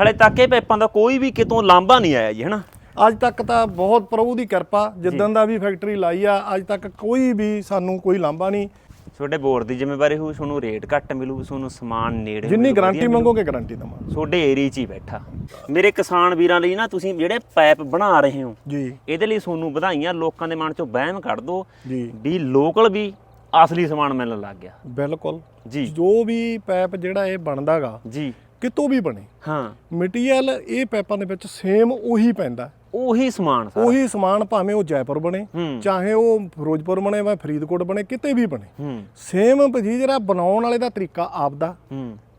ਹਲੇ ਤੱਕ ਇਹ ਪਾਈਪਾਂ ਦਾ ਕੋਈ ਵੀ ਕਿਤੋਂ ਲਾਂਭਾ ਨਹੀਂ ਆਇਆ ਜੀ ਹਨਾ? ਅੱਜ ਤੱਕ ਤਾਂ ਬਹੁਤ ਪ੍ਰਭੂ ਦੀ ਕਿਰਪਾ ਜਿੱਦਾਂ ਦਾ ਵੀ ਫੈਕਟਰੀ ਲਾਈ ਆ ਅੱਜ ਤੱਕ ਕੋਈ ਵੀ ਸਾਨੂੰ ਕੋਈ ਲਾਂਭਾ ਨਹੀਂ। ਤੁਹਾਡੇ ਬੋਰਡ ਦੀ ਜ਼ਿੰਮੇਵਾਰੀ ਹੋਊ ਤੁਹਾਨੂੰ ਰੇਟ ਘੱਟ ਮਿਲੂ ਤੁਹਾਨੂੰ ਸਮਾਨ ਨੇੜੇ ਜਿੰਨੀ ਮਿਲੂ, ਗਾਰੰਟੀ ਵਧੀਆ ਮਿਲੂ। ਮੰਗੋਗੇ ਗਾਰੰਟੀ ਦਵਾਂਗੇ। ਤੁਹਾਡੇ ਏਰੀਆ 'ਚ ਹੀ ਬੈਠਾ। ਮੇਰੇ ਕਿਸਾਨ ਵੀਰਾਂ ਲਈ ਨਾ ਤੁਸੀਂ ਜਿਹੜੇ ਪਾਈਪ ਬਣਾ ਰਹੇ ਹੋ ਜੀ। ਇਹਦੇ ਲਈ ਤੁਹਾਨੂੰ ਵਧਾਈਆਂ ਲੋਕਾਂ ਦੇ ਮਨ 'ਚੋਂ ਵਹਿਮ ਕੱਢ ਦਿਓ ਜੀ। ਵੀ ਲੋਕਲ ਵੀ ਅਸਲੀ ਸਮਾਨ ਮਿਲਣ ਲੱਗ ਗਿਆ। ਬਿਲਕੁਲ। ਜੀ। ਜੋ ਵੀ ਪੈਪ ਜਿਹੜਾ ਇਹ ਬਣਦਾਗਾ ਜੀ। ਕਿਤੋਂ ਵੀ ਬਣੇ। ਹਾਂ। ਮਟੀਰੀਅਲ ਇਹ ਪੈਪਾਂ ਦੇ ਵਿੱਚ ਸੇਮ ਉਹੀ ਪੈਂਦਾ। ਉਹੀ ਸਮਾਨ ਸਾਰਾ। ਉਹੀ ਸਮਾਨ ਭਾਵੇਂ ਉਹ ਜੈਪੁਰ ਬਣੇ ਚਾਹੇ ਉਹ ਫਿਰੋਜ਼ਪੁਰ ਬਣੇ ਜਾਂ ਫਰੀਦਕੋਟ ਬਣੇ ਕਿਤੇ ਵੀ ਬਣੇ। ਸੇਮ ਜਿਹੜਾ ਬਣਾਉਣ ਵਾਲੇ ਦਾ ਤਰੀਕਾ ਆਪਦਾ।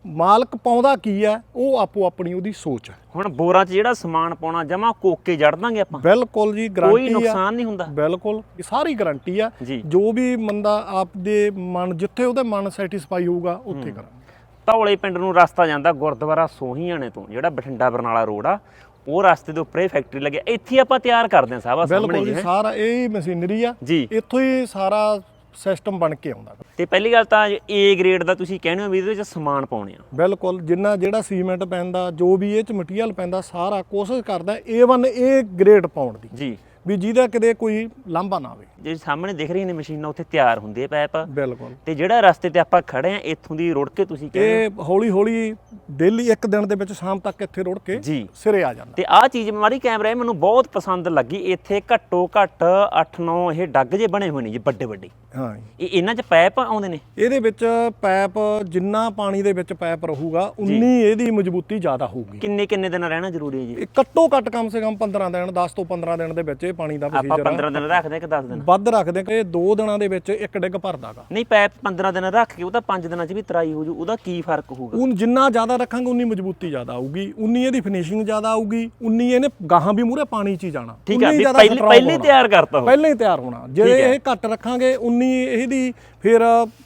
ਮਾਲਕ ਪਾਉਂਦਾ ਕੀ ਹੈ ਉਹ ਆਪੋ ਆਪਣੀ ਉਹਦੀ ਸੋਚ ਹੈ ਹੁਣ ਬੋਰਾਂ 'ਚ ਜਿਹੜਾ ਸਮਾਨ ਪਾਉਣਾ ਜਮਾ ਕੋਕੇ ਜੜ ਦਾਂਗੇ ਆਪਾਂ। ਬਿਲਕੁਲ ਜੀ ਕੋਈ ਗਾਰੰਟੀ ਆ। ਨੁਕਸਾਨ ਨਹੀਂ ਹੁੰਦਾ। ਬਿਲਕੁਲ ਇਹ ਸਾਰੀ ਗਾਰੰਟੀ ਆ। ਜੀ। ਜੋ ਵੀ ਬੰਦਾ ਆਪਦੇ ਮਨ ਜਿੱਥੇ ਉਹਦਾ ਮਨ ਸੈਟੀਸਫਾਈ ਹੋਊਗਾ ਉੱਥੇ ਕਰਾਂਗੇ। ਧੌਲੇ ਪਿੰਡ ਨੂੰ ਰਸਤਾ ਜਾਂਦਾ ਗੁਰਦੁਆਰਾ ਸੋਹੀਆਣੇ ਤੋਂ ਜਿਹੜਾ ਬਠਿੰਡਾ ਬਰਨਾਲਾ ਰੋਡ ਆ ਉਹ ਰਸਤੇ ਦੇ ਉੱਪਰ ਇਹ ਫੈਕਟਰੀ ਲੱਗਿਆ। ਇੱਥੇ ਆਪਾਂ ਤਿਆਰ ਕਰਦੇ ਹਾਂ ਸਾਹਵਾ ਸਾਹਮਣੇ ਬਿਲਕੁਲ ਜੀ। ਸਾਰਾ ਇਹ ਮਸ਼ੀਨਰੀ ਆ। ਜੀ। ਇੱਥੋਂ ਹੀ ਸਾਰਾ ਸਿਸਟਮ ਬਣ ਕੇ ਆਉਂਦਾ। ਤੇ ਪਹਿਲੀ ਗੱਲ ਤਾਂ A ਗ੍ਰੇਡ ਦਾ ਤੁਸੀਂ ਕਹਿੰਦੇ ਹੋ ਵੀ ਇਹਦੇ ਵਿੱਚ ਸਮਾਨ ਪਾਉਣੇ ਆ। ਬਿਲਕੁਲ ਜਿੰਨਾ ਜਿਹੜਾ ਸੀਮੈਂਟ ਪੈਂਦਾ ਜੋ ਵੀ ਇਹ ਚ ਮਟੀਰੀਅਲ ਪੈਂਦਾ ਸਾਰਾ ਕੋਸ਼ਿਸ਼ ਕਰਦਾ A1 A ਗ੍ਰੇਡ ਪਾਉਣ ਦੀ। ਜੀ। ਵੀ ਜਿਹਦਾ ਕਿਤੇ ਕੋਈ ਲਾਂਭਾ ਨਾ ਆਵੇ। ਜੇ ਸਾਹਮਣੇ ਦਿਖ ਰਹੀਆਂ ਨੇ ਮਸ਼ੀਨਾਂ ਉੱਥੇ ਤਿਆਰ ਹੁੰਦੇ ਪੈਪ। ਬਿਲਕੁਲ। ਤੇ ਜਿਹੜਾ ਰਸਤੇ ਤੇ ਆਪਾਂ ਖੜੇ ਆ ਇੱਥੋਂ ਦੀ ਰੁੜ ਕੇ ਤੁਸੀਂ ਕਹਿੰਦੇ ਇਹ ਹੌਲੀ ਹੌਲੀ ਡੇਲੀ ਇੱਕ ਦਿਨ ਦੇ ਵਿੱਚ ਸ਼ਾਮ ਤੱਕ ਇੱਥੇ ਰੁੜ ਕੇ ਜੀ। ਸਿਰੇ ਆ ਜਾਂਦਾ। ਤੇ ਆਹ ਚੀਜ਼ ਮਾਰੀ ਕੈਮਰਾ ਇਹ ਮੈਨੂੰ ਬਹੁਤ ਪਸੰਦ ਲੱਗੀ। ਇੱਥੇ ਘੱਟੋ ਘੱਟ 8-9 ਇਹ ਡੱਗ ਜੇ ਬਣੇ ਹੋਏ ਨੇ ਜੀ ਵੱਡੇ ਵੱਡੇ ਹਾਂ। ਇਹ ਇਹਨਾਂ 'ਚ ਪੈਪ ਆਉਂਦੇ ਨੇ? ਇਹਦੇ ਵਿੱਚ ਪੈਪ ਜਿੰਨਾ ਪਾਣੀ ਦੇ ਵਿੱਚ ਪੈਪ ਰਹੂਗਾ ਉਨੀ ਇਹਦੀ ਮਜ਼ਬੂਤੀ ਜ਼ਿਆਦਾ ਹੋਊਗੀ। ਕਿੰਨੇ ਕਿੰਨੇ ਦਿਨ ਰਹਿਣਾ ਜ਼ਰੂਰੀ ਹੈ ਜੀ? ਇਹ ਘੱਟੋ ਘੱਟ ਕਮ ਸੇ ਕਮ 15 ਦਿਨ 10 ਤੋਂ 15 ਦਿਨ ਦੇ ਵਿੱਚ ਇਹ ਪਾਣੀ ਦਾ ਆਪਾਂ ਪ੍ਰੋਸੀਜਰ 15 ਦਿਨ ਰੱਖਦੇ ਕਿ 10 ਦਿਨ? ਵੱਧ ਰੱਖਦੇ ਕਿ ਇਹ 2 ਦਿਨਾਂ ਦੇ ਵਿੱਚ ਇੱਕ ਡਿੱਗ ਭਰਦਾਗਾ। ਨਹੀਂ ਪੈਪ 15 ਦਿਨ ਰੱਖ ਕੇ ਉਹ ਤਾਂ 5 ਦਿਨਾਂ 'ਚ ਵੀ ਤਰਾਈ ਹੋ ਜੂ ਉਹਦਾ ਕੀ ਫ਼ਰਕ ਹੋਊਗਾ? ਉਹ ਜਿੰਨਾ ਜ਼ਿਆਦਾ ਰੱਖਾਂਗੇ ਉਨੀ ਮਜ਼ਬੂਤੀ ਜ਼ਿਆਦਾ ਆਊਗੀ। ਉਨੀ ਇਹਦੀ ਫਿਨਿਸ਼ਿੰਗ ਜ਼ਿਆਦਾ ਆਊਗੀ ਉਨੀ ਇਹਨੇ ਗਾਹਾਂ ਵੀ ਮੂਰੇ ਪਾਣੀ 'ਚ ਹੀ ਜਾਣਾ। ਠੀਕ ਹੈ ਪਹਿਲੇ ਪਹਿਲੇ। ਤਿਆਰ ਕਰਤਾ ਹੋ ਪਹਿਲਾਂ ਹੀ ਤਿਆਰ ਹੋਣਾ। ਜੇ। ਇਹ ਘੱਟ ਰੱਖਾਂਗੇ ਉਨੀ ਇਹਦੀ ਫਿਰ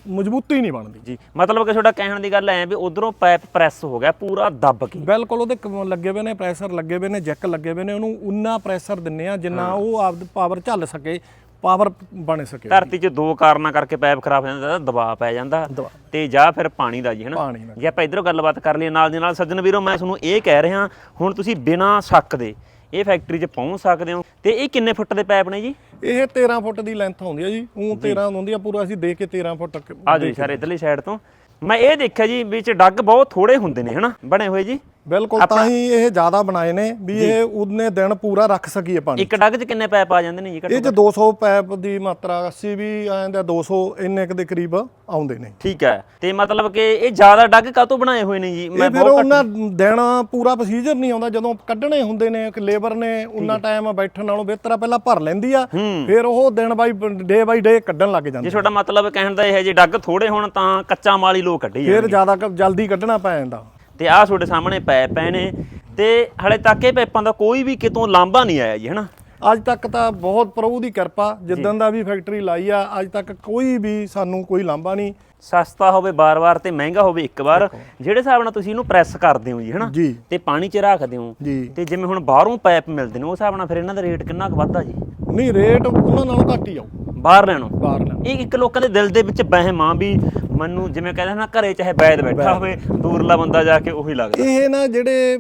ਮਜ਼ਬੂਤੀ ਨਹੀਂ ਬਣਦੀ। ਜੀ ਮਤਲਬ ਕਿ ਤੁਹਾਡਾ ਕਹਿਣ ਦੀ ਗੱਲ ਐ ਵੀ ਉਧਰੋਂ ਪੈਪ ਪ੍ਰੈਸ ਹੋ ਗਿਆ ਪੂਰਾ ਦੱਬ ਕੇ। ਬਿਲਕੁਲ ਉਹਦੇ ਕ- ਲੱਗੇ ਹੋਏ ਨੇ ਪ੍ਰੈਸ਼ਰ ਲੱਗੇ ਹੋਏ ਨੇ ਜੈਕ ਲੱਗੇ ਹੋਏ ਨੇ ਉਹਨੂੰ ਉਨਾ ਪ੍ਰੈਸ਼ਰ ਦਿੰਨੇ ਆ ਜਿੰਨਾ ਉਹ ਆਪ ਪਾਵਰ ਝੱਲ ਸਕੇ ਪਾਵਰ ਬਣ ਸਕੇ। ਧਰਤੀ 'ਚ ਦੋ ਕਾਰਨਾਂ ਕਰਕੇ ਪੈਪ ਖਰਾਬ ਹੋ ਜਾਂਦਾ ਦਬਾਅ ਪੈ ਜਾਂਦਾ। ਤੇ ਜਾਂ ਫਿਰ ਪਾਣੀ ਦਾ ਜੀ ਹਨਾ? ਪਾਣੀ ਨਾਲ ਜੇ ਆਪਾਂ ਇਧਰੋਂ ਗੱਲਬਾਤ ਕਰ ਲਈਏ ਨਾਲ ਦੀ ਨਾਲ ਸੱਜਣ ਵੀਰੋ ਮੈਂ ਤੁਹਾਨੂੰ ਇਹ ਕਹਿ ਰਿਹਾ ਹੁਣ ਤੁਸੀਂ ਬਿਨਾਂ ਸ਼ੱਕ ਦੇ ਇਹ ਫੈਕਟਰੀ 'ਚ ਪਹੁੰਚ ਸਕਦੇ ਹੋ। ਤੇ ਇਹ ਕਿੰਨੇ ਫੁੱਟ ਦੇ ਪੈਪ ਨੇ ਜੀ? ਇਹ 13 ਫੁੱਟ ਦੀ ਲੈਂਥ ਹੁੰਦੀ ਆ ਜੀ ਉਹ 13 ਹੁੰਦੀ ਆ ਪੂਰਾ ਅਸੀਂ ਦੇ ਕੇ 13 ਫੁੱਟ ਆ ਜਾਓ ਸਰ ਇਧਰਲੀ ਸਾਈਡ ਤੋਂ। ਮੈਂ ਇਹ ਦੇਖਿਆ ਜੀ ਵਿੱਚ ਡੱਗ ਬਹੁਤ ਥੋੜੇ ਹੁੰਦੇ ਨੇ ਹਨਾ? ਬਣੇ ਹੋਏ ਜੀ। ਬਿਲਕੁਲ ਤਾਂ ਹੀ ਇਹ ਜ਼ਿਆਦਾ ਬਣਾਏ ਨੇ ਵੀ ਇਹ ਉਹਨੇ ਦਿਨ ਪੂਰਾ ਰੱਖ ਸਕੀਏ ਪਾਣੀ ਇੱਕ ਡੱਗ 'ਚ ਕਿੰਨੇ ਪੈਪ ਆ ਜਾਂਦੇ ਨੇ ਜੀ ਇਹ ਚ 200 ਪੈਪ ਦੀ ਮਾਤਰਾ 80 ਵੀ ਆ ਜਾਂਦਾ 200 ਇੰਨੇ ਕੁ ਦੇ ਕਰੀਬ ਆਉਂਦੇ ਨੇ। ਠੀਕ ਹੈ ਤੇ ਮਤਲਬ ਕਿ ਇਹ ਜ਼ਿਆਦਾ ਡੱਗ ਕਾਤੋਂ ਬਣਾਏ ਹੋਏ ਨੇ ਜੀ? ਮੈਂ ਫਿਰ ਉਹਨਾਂ ਦਿਨ ਪੂਰਾ ਪ੍ਰੋਸੀਜਰ ਨਹੀਂ ਆਉਂਦਾ ਜਦੋਂ ਕੱਢਣੇ ਹੁੰਦੇ ਨੇ ਕਿ ਲੇਬਰ ਨੇ ਉਹਨਾਂ ਟਾਈਮ ਬੈਠਣ ਨਾਲੋਂ ਬਿਹਤਰ ਆ ਪਹਿਲਾਂ ਭਰ ਲੈਂਦੀ ਆ ਫਿਰ ਉਹ ਦਿਨ ਬਾਈ ਡੇ ਬਾਈ ਡੇ ਕੱਢਣ ਲੱਗ ਜਾਂਦੇ ਜੇ ਤੁਹਾਡਾ ਮਤਲਬ ਕਹਿਣ ਦਾ ਇਹ ਹੈ ਜੇ ਡੱਗ ਥੋੜੇ ਹੋਣ ਤਾਂ ਕੱਚਾ ਮਾਲ ਹੀ ਲੋਕ ਕੱਢੀ ਜਾਂਦੇ ਫਿਰ ਜ਼ਿਆਦਾ ਜਲਦੀ ਕੱਢਣਾ ਪੈ ਜਾਂਦਾ। ਤੇ ਆਹ ਤੁਹਾਡੇ ਸਾਹਮਣੇ ਪੈਪ ਪਏ ਨੇ ਤੇ ਹਲੇ ਤੱਕ ਇਹ ਪੈਪਾਂ ਦਾ ਕੋਈ ਵੀ ਕਿਤੋਂ ਲਾਂਭਾ ਨਹੀਂ ਆਇਆ ਜੀ ਹਨਾ? ਅੱਜ ਤੱਕ ਤਾਂ ਬਹੁਤ ਪ੍ਰਭੂ ਦੀ ਕਿਰਪਾ ਜਿੱਦਾਂ ਦਾ ਵੀ ਫੈਕਟਰੀ ਲਾਈ ਆ ਅੱਜ ਤੱਕ ਕੋਈ ਵੀ ਸਾਨੂੰ ਕੋਈ ਲਾਂਭਾ ਨਹੀਂ। ਸਸਤਾ ਹੋਵੇ ਬਾਰ-ਬਾਰ ਤੇ ਮਹਿੰਗਾ ਹੋਵੇ ਇੱਕ ਵਾਰ ਜਿਹੜੇ ਹਿਸਾਬ ਨਾਲ ਤੁਸੀਂ ਇਹਨੂੰ ਪ੍ਰੈਸ ਕਰਦੇ ਹੋ ਜੀ ਹਨਾ? ਤੇ ਪਾਣੀ 'ਚ ਰੱਖਦੇ ਹੋ। ਤੇ ਜਿਵੇਂ ਹੁਣ ਬਾਹਰੋਂ ਪੈਪ ਮਿਲਦੇ ਨੇ ਉਸ ਹਿਸਾਬ ਨਾਲ ਫਿਰ ਇਹਨਾਂ ਦਾ ਰੇਟ ਕਿੰਨਾ ਕੁ ਵੱਧਦਾ ਜੀ? ਨਹੀਂ ਰੇਟ ਉਹਨਾਂ ਨਾਲੋਂ ਘੱਟ ਹੀ ਆਊ। ਬਾਹਰ ਲੈਣੋਂ ਬਾਹਰ ਲੈਣ ਇਹ ਇੱਕ ਲੋਕਾਂ ਦੇ ਦਿਲ ਦੇ ਵਿੱਚ ਵਹਿਮ ਆ ਵੀ ਮੈਨੂੰ ਜਿਵੇਂ ਕਹਿੰਦੇ ਨਾ ਘਰੇ ਚਾਹੇ ਬੈਦ ਬੈਠਾ ਹੋਵੇ ਦੂਰਲਾ ਬੰਦਾ ਜਾ ਕੇ ਉਹੀ ਲੱਗਦਾ। ਇਹ ਨਾ ਜਿਹੜੇ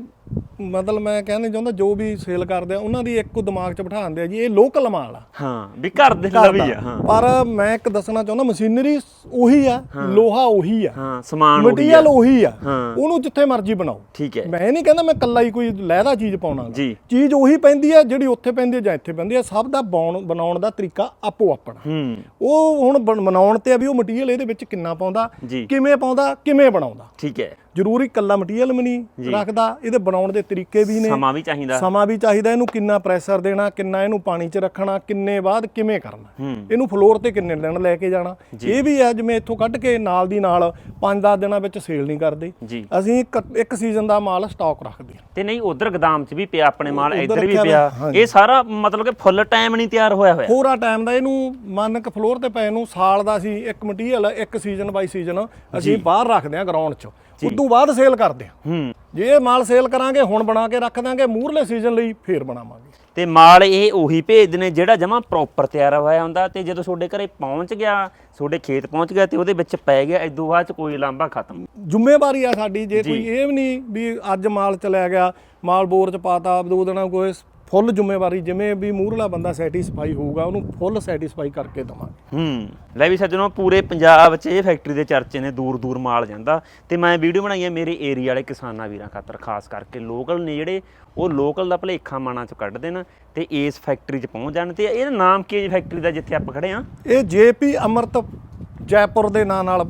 ਮਤਲਬ ਮੈਂ ਕਹਿਣਾ ਚਾਹੁੰਦਾ ਜੋ ਵੀ ਸੇਲ ਕਰਦੇ ਆ ਉਹਨਾਂ ਦੀ ਇੱਕ ਦਿਮਾਗ 'ਚ ਬਿਠਾਉਂਦੇ ਆ ਜੀ ਇਹ ਲੋਕਲ ਮਾਲ ਆ। ਹਾਂ ਵੀ ਘਰ ਦੇ ਲਵੀ ਆ ਹਾਂ। ਪਰ ਮੈਂ ਇੱਕ ਦੱਸਣਾ ਚਾਹੁੰਦਾ ਮਸ਼ੀਨਰੀ ਉਹੀ ਆ ਲੋਹਾ ਉਹੀ ਆ। ਹਾਂ ਸਮਾਨ ਉਹੀ ਆ। ਮਟੀਰੀਅਲ ਉਹੀ ਆ। ਉਹਨੂੰ ਜਿੱਥੇ ਮਰਜ਼ੀ ਬਣਾਓ। ਠੀਕ ਹੈ। ਮੈਂ ਨਹੀਂ ਕਹਿੰਦਾ ਮੈਂ ਕੱਲਾ ਹੀ ਕੋਈ ਲਹਿਦਾ ਚੀਜ਼ ਪਾਉਣਾ ਚੀਜ਼ ਉਹੀ ਪੈਂਦੀ ਆ ਜਿਹੜੀ ਉੱਥੇ ਪੈਂਦੀ ਆ ਜਾਂ ਇੱਥੇ ਪੈਂਦੀ ਆ ਸਭ ਦਾ ਬਣਾਉਣ ਦਾ ਤਰੀਕਾ ਆਪੋ ਆਪਣਾ। ਹੂੰ। ਉਹ ਹੁਣ ਬਣ- ਬਣਾਉਣ ਤੇ ਆ ਵੀ ਉਹ ਮਟੀਰੀਅਲ ਇਹਦੇ ਵਿੱਚ ਕਿੰਨਾ ਪਾਉਂਦਾ ਕਿਵੇਂ ਪਾਉਂਦਾ ਕਿਵੇਂ ਬਣਾਉਂਦਾ। ਠੀਕ ਹੈ। ਜ਼ਰੂਰੀ ਕੱਲਾ ਮਟੀਰੀਅਲ ਵੀ ਨਹੀਂ ਰੱਖਦਾ ਇਹਦੇ ਬਣਾਉਣ ਦੇ ਤਰੀਕੇ ਵੀ ਨੇ। ਸਮਾਂ ਵੀ ਚਾਹੀਦਾ। ਸਮਾਂ ਵੀ ਚਾਹੀਦਾ ਇਹਨੂੰ ਕਿੰਨਾ ਪ੍ਰੈਸ਼ਰ ਦੇਣਾ ਕਿੰਨਾ ਇਹਨੂੰ ਪਾਣੀ 'ਚ ਰੱਖਣਾ ਕਿੰਨੇ ਬਾਅਦ ਕਿਵੇਂ ਕਰਨਾ। ਹੂੰ। ਇਹਨੂੰ ਫਲੋਰ ਤੇ ਕਿੰਨੇ ਦਿਨ ਲੈ ਕੇ ਜਾਣਾ। ਇਹ ਵੀ ਆ ਜਿਵੇਂ ਇੱਥੋਂ ਕੱਢ ਕੇ ਨਾਲ ਦੀ ਨਾਲ 5-10 ਦਿਨਾਂ ਵਿੱਚ ਸੇਲ ਨਹੀਂ ਕਰਦੇ। ਅਸੀਂ ਇੱਕ- ਸੀਜ਼ਨ ਦਾ ਮਾਲ ਸਟਾਕ ਰੱਖਦੇ ਹਾਂ। ਤੇ ਨਹੀਂ ਉਧਰ ਗਦਾਮ 'ਚ ਵੀ ਪਿਆ ਆਪਣੇ ਮਾਲ ਇੱਧਰ ਵੀ ਪਿਆ। ਇਹ ਸਾਰਾ ਮਤਲਬ ਕਿ ਫੁੱਲ ਟਾਈਮ ਨਹੀਂ ਤਿਆਰ ਹੋਇਆ ਹੋਇਆ। ਪੂਰਾ ਟਾਈਮ ਦਾ ਇਹਨੂੰ ਮੰਨ ਕੇ ਫਲੋਰ ਤੇ ਪਏ ਨੂੰ ਸਾਲ ਦਾ ਅਸੀਂ ਇੱਕ ਮਟੀਰੀਅਲ ਇੱਕ ਸੀਜ਼ਨ ਬਾਈ ਸੀਜ਼ਨ ਅਸੀਂ ਬਾਹਰ ਰੱਖਦੇ ਹਾਂ ਗਰਾਊਂਡ 'ਚ। ਉਦੋਂ ਬਾਅਦ ਸੇਲ ਕਰਦੇ ਹਾਂ। ਹੂੰ। ਜੇ ਇਹ ਮਾਲ ਸੇਲ ਕਰਾਂਗੇ ਹੁਣ ਬਣਾ ਕੇ ਰੱਖ ਦਾਂਗੇ ਮੂਰਲੇ ਸੀਜ਼ਨ ਲਈ ਫੇਰ ਬਣਾਵਾਂਗੇ। ਤੇ ਮਾਲ ਇਹ ਉਹੀ ਭੇਜਦੇ ਨੇ ਜਿਹੜਾ ਜਮਾ ਪ੍ਰੋਪਰ ਤਿਆਰ ਹੋਇਆ ਹੁੰਦਾ ਤੇ ਜਦੋਂ ਤੁਹਾਡੇ ਘਰੇ ਪਹੁੰਚ ਗਿਆ ਤੁਹਾਡੇ ਖੇਤ ਪਹੁੰਚ ਗਿਆ ਤੇ ਉਹਦੇ ਵਿੱਚ ਪੈ ਗਿਆ ਇਦੋਂ ਬਾਅਦ ਚ ਕੋਈ ਲਾਂਭਾ ਖਤਮ। ਜ਼ਿੰਮੇਵਾਰੀ ਆ ਸਾਡੀ ਜੇ ਕੋਈ ਇਹ ਵੀ ਨਹੀਂ ਵੀ ਅੱਜ ਮਾਲ ਚਲਿਆ ਗਿਆ ਮਾਲ ਬੋਰ ਚ ਪਾਤਾ ਦੋ ਦਿਨਾਂ ਕੋਈ ਫੁੱਲ ਜ਼ਿੰਮੇਵਾਰੀ ਜਿਵੇਂ ਵੀ ਮੂਹਰਲਾ ਬੰਦਾ ਸੈਟੀਸਫਾਈ ਹੋਊਗਾ ਉਹਨੂੰ ਫੁੱਲ ਸੈਟੀਸਫਾਈ ਕਰਕੇ ਦਵਾਂਗੇ। ਹੂੰ। ਲੈ ਵੀ ਸੱਜਣੋ ਪੂਰੇ ਪੰਜਾਬ 'ਚ ਇਹ ਫੈਕਟਰੀ ਦੇ ਚਰਚੇ ਨੇ ਦੂਰ ਦੂਰ ਮਾਲ ਜਾਂਦਾ। ਤੇ ਮੈਂ ਵੀਡੀਓ ਬਣਾਈ ਹੈ ਮੇਰੇ ਏਰੀਆ ਵਾਲੇ ਕਿਸਾਨਾਂ ਵੀਰਾਂ ਖਾਤਰ ਖਾਸ ਕਰਕੇ ਲੋਕਲ ਨੇ ਜਿਹੜੇ ਉਹ ਲੋਕਲ ਦਾ ਭਲੇਖਾ ਮਾਣਾ 'ਚ ਕੱਢ ਦੇਣ ਤੇ ਇਸ ਫੈਕਟਰੀ 'ਚ ਪਹੁੰਚ ਜਾਣ। ਤੇ ਇਹਦਾ ਨਾਮ ਕੀ ਹੈ ਜੀ ਫੈਕਟਰੀ ਦਾ ਜਿੱਥੇ ਆਪਾਂ ਖੜੇ ਆ ਇਹ ਜੇਪੀ ਅਮਰਤ ਜੈਪੁਰ ਦੇ ਨਾਂ ਨਾਲ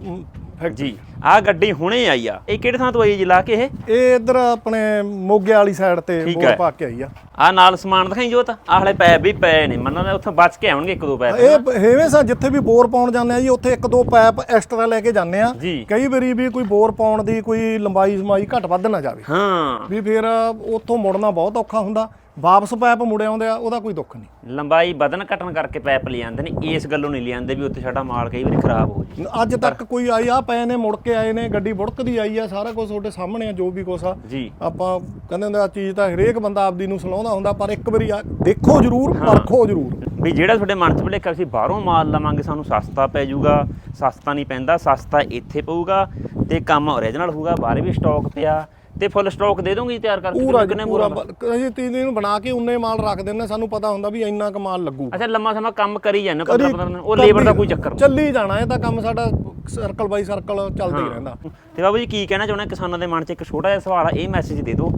ਜੀ ਆਹ ਗੱਡੀ ਹੁਣੇ ਆਈ ਆ। ਇਹ ਕਿਹੜੇ ਥਾਂ ਤੋਂ ਆਈ ਜੀ ਲਾ ਕੇ ਇਹ? ਇਹ ਇਧਰ ਆਪਣੇ ਮੋਗੇ ਵਾਲੀ ਸਾਈਡ ਤੇ ਠੀਕ ਬੋਰ ਹੈ। ਪਾ ਕੇ ਆਈ ਆ। ਆਹ ਨਾਲ ਸਮਾਨ ਦਿਖਾਈ ਜੋਤ? ਆਹਲੇ ਪੈਪ ਵੀ ਪਏ ਨੇ ਮੰਨਦਾ ਉੱਥੋਂ ਬਚ ਕੇ ਆਉਣਗੇ ਇੱਕ ਦੋ ਪੈਪ ਇਹ ਹੇਵੇਂ ਸਾ ਜਿੱਥੇ ਵੀ ਬੋਰ ਪਾਉਣ ਜਾਂਦੇ ਆ ਜੀ ਉੱਥੇ ਇੱਕ ਦੋ ਪਾਈਪ ਐਕਸਟਰਾ ਲੈ ਕੇ ਜਾਂਦੇ ਆ। ਜੀ। ਕਈ ਵਾਰੀ ਵੀ ਕੋਈ ਬੋਰ ਪਾਉਣ ਦੀ ਕੋਈ ਲੰਬਾਈ ਸਮਾਈ ਘੱਟ ਵੱਧ ਨਾ ਜਾਵੇ। ਹਾਂ। ਵੀ ਫਿਰ ਉੱਥੋਂ ਮੁੜਨਾ ਬਹੁਤ ਔਖਾ ਹੁੰਦਾ। ਵਾਪਸ ਪਾਈਪ ਮੁੜ ਆਉਂਦੇ ਆ ਉਹਦਾ ਕੋਈ ਦੁੱਖ ਨਹੀਂ। ਲੰਬਾਈ ਵਧਣ ਘਟਣ ਕਰਕੇ ਪੈਪ ਲੈ ਜਾਂਦੇ ਨੇ ਇਸ ਗੱਲੋਂ ਨਹੀਂ ਲੈ ਜਾਂਦੇ ਵੀ ਉੱਥੇ ਸਾਡਾ ਮਾਲ ਕਈ ਵਾਰੀ ਖਰਾਬ ਹੋ ਜੇ। ਅੱਜ ਤੱਕ ਕੋਈ ਆਈ ਆ ਪਏ ਨੇ ਮੁੜ ਕੇ ਆਏ ਨੇ ਗੱਡੀ ਬੁੜਕਦੀ ਆਈ ਆ ਸਾਰਾ ਕੁਝ ਤੁਹਾਡੇ ਸਾਹਮਣੇ ਆ ਜੋ ਵੀ ਕੁਛ ਆ। ਜੀ। ਆਪਾਂ ਕਹਿੰਦੇ ਹੁੰਦੇ ਆ ਚੀਜ਼ ਤਾਂ ਹਰੇਕ ਬੰਦਾ ਆਪਦੀ ਨੂੰ ਸਲਾਉਂਦਾ ਹੁੰਦਾ ਪਰ ਇੱਕ ਵਾਰੀ ਆ ਦੇਖੋ ਜ਼ਰੂਰ ਪਰਖੋ ਜ਼ਰੂਰ। ਵੀ ਜਿਹੜਾ ਤੁਹਾਡੇ ਮਨ 'ਚ ਭੁਲੇਖਾ ਸੀ ਬਾਹਰੋਂ ਮਾਲ ਲਵਾਂਗੇ ਸਾਨੂੰ ਸਸਤਾ ਪੈ ਜਾਊਗਾ ਸਸਤਾ ਨਹੀਂ ਪੈਂਦਾ ਸਸਤਾ ਇੱਥੇ ਪਊਗਾ ਤੇ ਕੰਮ ਓਰੀਜਨਲ ਹੋਊਗਾ ਬਾਹਰ ਵੀ ਸਟਾਕ ਪਿਆ ਤੇ ਫੁੱਲ ਸਟਾਕ ਦੇ ਦੋਗੇ ਤਿਆਰ ਕਰਕੇ ਪੂਰਾ ਕਿੰਨੇ ਪੂਰਾ ਅਸੀਂ ਤੀਨ ਦਿਨ ਬਣਾ ਕੇ ਉਨੇ ਮਾਲ ਰੱਖ ਦਿੰਦੇ ਸਾਨੂੰ ਪਤਾ ਹੁੰਦਾ ਵੀ ਇੰਨਾ ਕੁ ਮਾਲ ਲੱਗੂ। ਅੱਛਾ ਲੰਮਾ ਸਮਾਂ ਕੰਮ ਕਰੀ ਜਾਂਦੇ ਕਰੀ- 15 15 ਉਹ ਲੇਬਰ ਦਾ ਕੋਈ ਚੱਕਰ ਚੱਲੀ ਜਾਣਾ ਇਹ ਤਾਂ ਕੰਮ ਸਾਡਾ ਸਰਕਲ ਬਾਈ ਸਰਕਲ ਚੱਲਦਾ ਹੀ ਰਹਿੰਦਾ। ਤੇ ਬਾਬੂ ਜੀ ਕੀ ਕਹਿਣਾ ਚਾਹੁੰਦੇ ਕਿਸਾਨਾਂ ਦੇ ਮਨ 'ਚ ਇੱਕ ਛੋਟਾ ਜਿਹਾ ਸਵਾਲ ਆ ਇਹ ਮੈਸੇਜ ਦੇ ਦਿਓ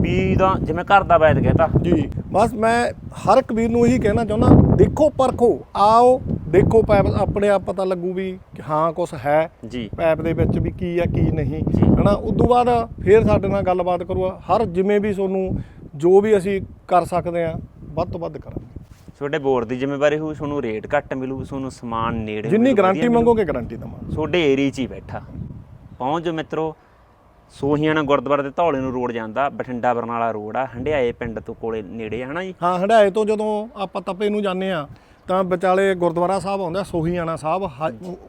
ਵੀ ਤਾਂ ਜਿਵੇਂ ਘਰ ਦਾ ਵੈਦ ਕਹਤਾ। ਜੀ ਬਸ ਮੈਂ ਹਰ ਇੱਕ ਵੀਰ ਨੂੰ ਇਹੀ ਕਹਿਣਾ ਚਾਹੁੰਦਾ ਦੇਖੋ ਪਰਖੋ ਆਓ ਦੇਖੋ ਪੈਪ ਆਪਣੇ ਆਪ ਪਤਾ ਲੱਗੂ ਵੀ ਹਾਂ ਕੁਝ ਹੈ ਜੀ। ਪੈਪ ਦੇ ਵਿੱਚ ਵੀ ਕੀ ਆ ਕੀ ਨਹੀਂ। ਹਨਾ? ਉਸ ਤੋਂ ਬਾਅਦ ਫੇਰ ਸਾਡੇ ਨਾਲ ਗੱਲਬਾਤ ਕਰੂਗਾ ਹਰ ਜਿਵੇਂ ਵੀ ਤੁਹਾਨੂੰ ਜੋ ਵੀ ਅਸੀਂ ਕਰ ਸਕਦੇ ਆ ਵੱਧ ਤੋਂ ਵੱਧ ਕਰਾਂਗੇ। ਤੁਹਾਡੇ ਬੋਰਡ ਦੀ ਜ਼ਿੰਮੇਵਾਰੀ ਹੋਊ ਤੁਹਾਨੂੰ ਰੇਟ ਘੱਟ ਮਿਲੂ ਤੁਹਾਨੂੰ ਸਮਾਨ ਨੇੜੇ ਜਿੰਨੀ ਗਾਰੰਟੀ। ਮੰਗੋਗੇ ਗਾਰੰਟੀ ਦਵਾਂਗੇ। ਤੁਹਾਡੇ ਏਰੀਆ 'ਚ ਹੀ ਬੈਠਾ। ਪਹੁੰਚ ਮਿੱਤਰੋ। ਸੋਹੀਆਣਾ ਗੁਰਦੁਆਰੇ ਦੇ ਧੌਲੇ ਨੂੰ ਰੋਡ ਜਾਂਦਾ ਬਠਿੰਡਾ ਬਰਨਾਲਾ ਰੋਡ ਆ ਹੰਡਿਆਏ ਪਿੰਡ ਤੋਂ ਕੋਲੇ ਨੇੜੇ ਆ ਹਨਾ ਜੀ? ਹਾਂ ਹੰਡਾਏ ਤੋਂ ਜਦੋਂ ਆਪਾਂ ਤਪੇ ਨੂੰ ਜਾਂਦੇ ਆ ਤਾਂ ਵਿਚਾਲੇ ਗੁਰਦੁਆਰਾ ਸਾਹਿਬ ਆਉਂਦਾ ਸੋਹੀਆਣਾ ਸਾਹਿਬ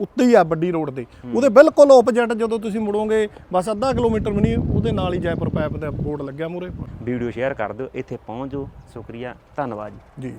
ਉੱਤੇ ਹੀ ਆ ਵੱਡੀ ਰੋਡ ਤੇ। ਉਹਦੇ ਬਿਲਕੁਲ ਆਪੋਜੀਟ ਜਦੋਂ ਤੁਸੀਂ ਮੁੜੋਗੇ ਬਸ ਅੱਧਾ ਕਿਲੋਮੀਟਰ ਵੀ ਨਹੀਂ ਉਹਦੇ ਨਾਲ ਹੀ ਜੈਪੁਰ ਪਾਈਪ ਦਾ ਬੋਰਡ ਲੱਗਿਆ ਮੂਰੇ ਵੀਡੀਓ ਸ਼ੇਅਰ ਕਰ ਦਿਓ ਇੱਥੇ ਪਹੁੰਚ ਜਾਓ। ਸ਼ੁਕਰੀਆ ਧੰਨਵਾਦ ਜੀ। ਜੀ।